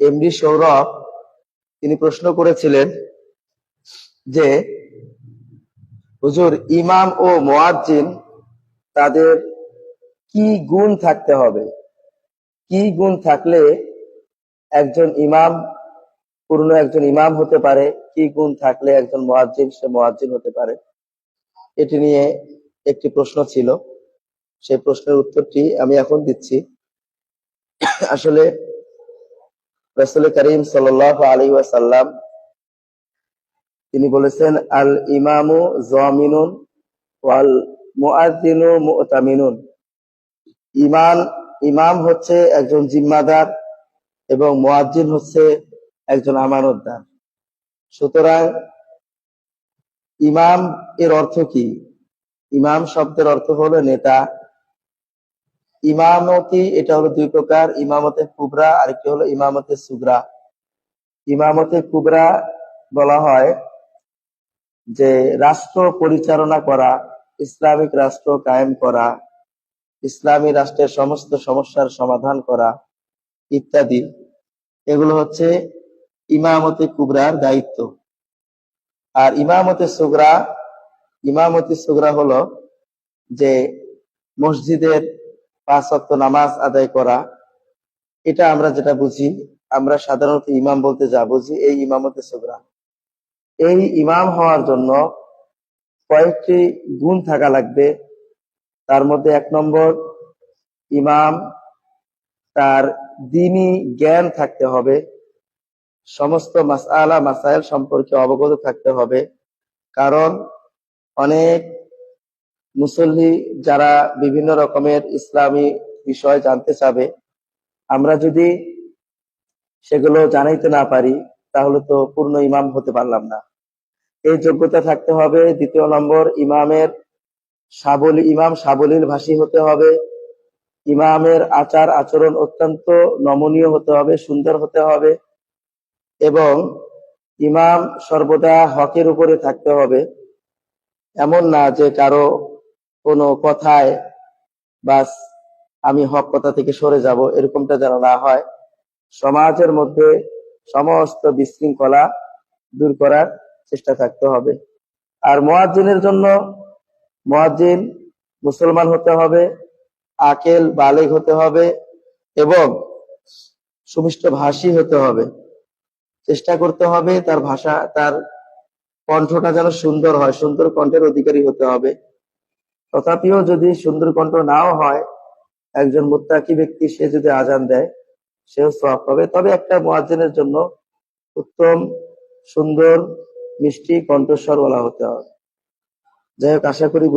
MD Sourav, তিনি প্রশ্ন করেছিলেন যে, হুজুর, ইমাম ও মোয়াজ্জিন তাদের কি গুণ থাকতে হবে? কি গুণ থাকলে একজন ইমাম, পূর্ণ একজন ইমাম হতে পারে? কি গুণ থাকলে একজন মোয়াজ্জিন, সে মোয়াজ্জিন হতে পারে? এটি নিয়ে একটি প্রশ্ন ছিল। সেই প্রশ্নের উত্তরটি আমি এখন দিচ্ছি। আসলে রসুল করিম সাল আলী ওয়াসাল্লাম, তিনি বলেছেন, আল ইমামু জামিনুন ওয়াল মুআদ্দিনু মুতামিনুন। ইমান, ইমাম হচ্ছে একজন জিম্মাদার এবং মুয়াজ্জিন হচ্ছে একজন আমানতদার। সুতরাং ইমাম এর অর্থ কি? ইমাম শব্দের অর্থ হলো নেতা ইমামতি, এটা হলো দুই প্রকার, ইমামতে কুবরা আর একটি হলো ইমামতে সুগরা। ইমামতে কুবরা বলা হয় যে রাষ্ট্র পরিচালনা করা, ইসলামিক রাষ্ট্র কায়েম করা, ইসলামী রাষ্ট্রের সমস্ত সমস্যার সমাধান করা ইত্যাদি। এগুলো হচ্ছে ইমামতে কুবরার দায়িত্ব। আর ইমামতে সুগরা, ইমামতি সুগরা হলো যে মসজিদের পাঁচ ওয়াক্ত নামাজ আদায় করা, এটা আমরা যেটা বুঝি, আমরা সাধারণত ইমাম বলতে যা বুঝি, এই ইমামতে সুগরা এই ইমাম হওয়ার জন্য কয়েকটি গুণ থাকা লাগবে। তার মধ্যে এক নম্বর, ইমাম তার দিনই জ্ঞান থাকতে হবে, সমস্ত মাসালা মাসাইল সম্পর্কে অবগত থাকতে হবে। কারণ অনেক মুসল্লি যারা বিভিন্ন রকমের ইসলামী বিষয় জানতে চাবে, আমরা যদি সেগুলো জানাইতে না পারি, তাহলে তো পূর্ণ ইমাম হতে পারলাম না। এই যোগ্যতা থাকতে হবে, দ্বিতীয় নম্বর, ইমামের সাবলী, ইমাম সাবলীল ভাষী হতে হবে, ইমামের আচার আচরণ অত্যন্ত নমনীয় হতে হবে, সুন্দর হতে হবে, এবং ইমাম সর্বদা হকের উপরে থাকতে হবে। এমন না যে কারও কোনো কথায়, বাস আমি হক কথা থেকে সরে যাব, এরকমটা যেন না হয়। সমাজের মধ্যে সমস্ত বিশৃঙ্খলা দূর করার চেষ্টা থাকতে হবে। আর মোয়াজ্জিনের জন্য মোয়াজ্জিন মুসলমান হতে হবে, আকেল বালেগ হতে হবে এবং সুমিষ্ট ভাষী হতে হবে। চেষ্টা করতে হবে তার ভাষা, তার কণ্ঠটা যেন সুন্দর হয়, সুন্দর কণ্ঠের অধিকারী হতে হবে। তথাপিও যদি সুন্দর কণ্ঠ নাও হয়, একজন মুত্তাকি ব্যক্তি, সে যদি আজান দেয়, সেও সব পাবে। তবে একটা মোয়াজিনের জন্য উত্তম, সুন্দর, মিষ্টি কণ্ঠস্বর বলা হতে হবে। যাই হোক, আশা করি বুঝতে